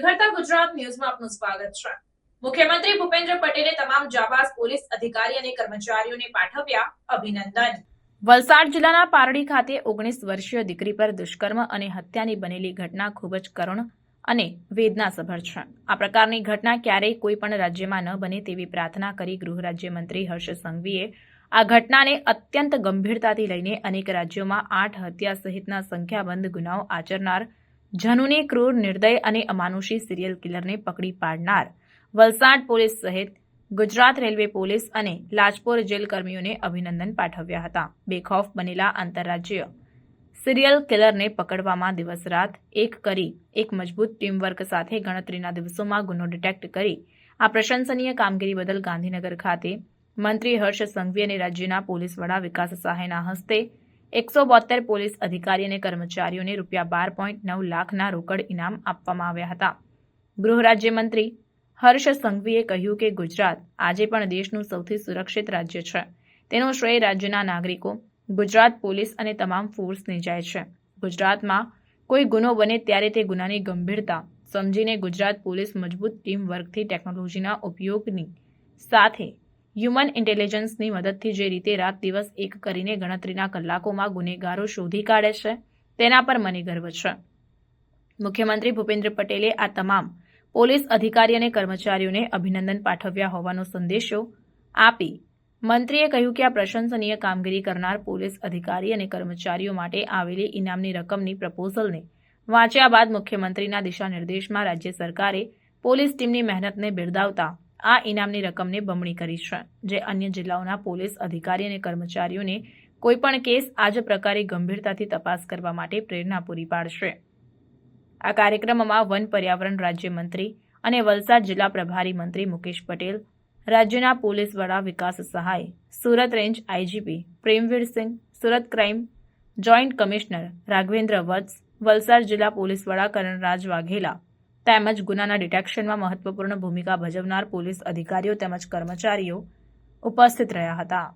ગુજરાત ન્યૂઝમાં આપનું સ્વાગત છે. મુખ્યમંત્રી ભૂપેન્દ્ર પટેલે તમામ જાબાઝ પોલીસ અધિકારી અને કર્મચારીઓને પાઠવ્યા અભિનંદન. વલસાડ જિલ્લાના પારડી ખાતે ઓગણીસ વર્ષીય દીકરી પર દુષ્કર્મ અને હત્યાની બનેલી ઘટના ખૂબ જ કરુણ અને વેદનાસભર છે. આ પ્રકારની ઘટના ક્યારેય કોઈ પણ રાજ્યમાં ન બને તેવી પ્રાર્થના કરી ગૃહ રાજ્યમંત્રી હર્ષ સંઘવીએ આ ઘટનાને અત્યંત ગંભીરતાથી લઈને અનેક રાજ્યોમાં આઠ હત્યા સહિતના સંખ્યાબંધ ગુનાઓ આચરનાર જનુની ક્રૂર, નિર્દય અને અમાનુષી સિરિયલ કિલરને પકડી પાડનાર વલસાડ પોલીસ સહિત ગુજરાત રેલવે પોલીસ અને લાજપોર જેલ કર્મીઓને અભિનંદન પાઠવ્યા હતા. બેખૌફ બનેલા આંતરરાજ્ય સિરિયલ કિલરને પકડવામાં દિવસ રાત એક કરી, એક મજબૂત ટીમવર્ક સાથે ગણતરીના દિવસોમાં ગુનો ડિટેક્ટ કરી. આ પ્રશંસનીય કામગીરી બદલ ગાંધીનગર ખાતે મંત્રી હર્ષ સંઘવી અને રાજ્યના પોલીસ વડા વિકાસ સહાયના હસ્તે એકસો બોતેર પોલીસ અધિકારી અને કર્મચારીઓને રૂપિયા બાર પોઈન્ટ નવ લાખના રોકડ ઇનામ આપવામાં આવ્યા હતા. ગૃહ રાજ્યમંત્રી હર્ષ સંઘવીએ કહ્યું કે ગુજરાત આજે પણ દેશનું સૌથી સુરક્ષિત રાજ્ય છે. તેનો શ્રેય રાજ્યના નાગરિકો, ગુજરાત પોલીસ અને તમામ ફોર્સને જાય છે. ગુજરાતમાં કોઈ ગુનો બને ત્યારે તે ગુનાની ગંભીરતા સમજીને ગુજરાત પોલીસ મજબૂત ટીમ વર્કથી ટેકનોલોજીના ઉપયોગની સાથે હ્યુમન ઇન્ટેલિજન્સની મદદથી જે રીતે રાત દિવસ એક કરીને ગણતરીના કલાકોમાં ગુનેગારો શોધી કાઢે છે, તેના પર મને ગર્વ છે. મુખ્યમંત્રી ભૂપેન્દ્ર પટેલે આ તમામ પોલીસ અધિકારી અને કર્મચારીઓને અભિનંદન પાઠવ્યા હોવાનો સંદેશો આપી મંત્રીએ કહ્યું કે આ પ્રશંસનીય કામગીરી કરનાર પોલીસ અધિકારી અને કર્મચારીઓ માટે આવેલી ઇનામની રકમની પ્રપોઝલને વાંચ્યા બાદ મુખ્યમંત્રીના દિશાનિર્દેશમાં રાજ્ય સરકારે પોલીસ ટીમની મહેનતને બિરદાવતા આ ઇનામની રકમને બમણી કરી છે, જે અન્ય જિલ્લાઓના પોલીસ અધિકારી અને કર્મચારીઓને કોઈપણ કેસ આ જ પ્રકારે ગંભીરતાથી તપાસ કરવા માટે પ્રેરણા પૂરી પાડશે. આ કાર્યક્રમમાં વન પર્યાવરણ રાજ્યમંત્રી અને વલસાડ જિલ્લા પ્રભારી મંત્રી મુકેશ પટેલ, રાજ્યના પોલીસ વડા Vikas Sahay, Surat range IGP Premvirsingh Surat crime joint commissioner Raghavendra Vats, Valsad જિલ્લા પોલીસ વડા કરણરાજ વાઘેલા તેમજ ગુનાના ડિટેક્શનમાં મહત્વપૂર્ણ ભૂમિકા ભજવનાર પોલીસ અધિકારીઓ તેમજ કર્મચારીઓ ઉપસ્થિત રહ્યા હતા.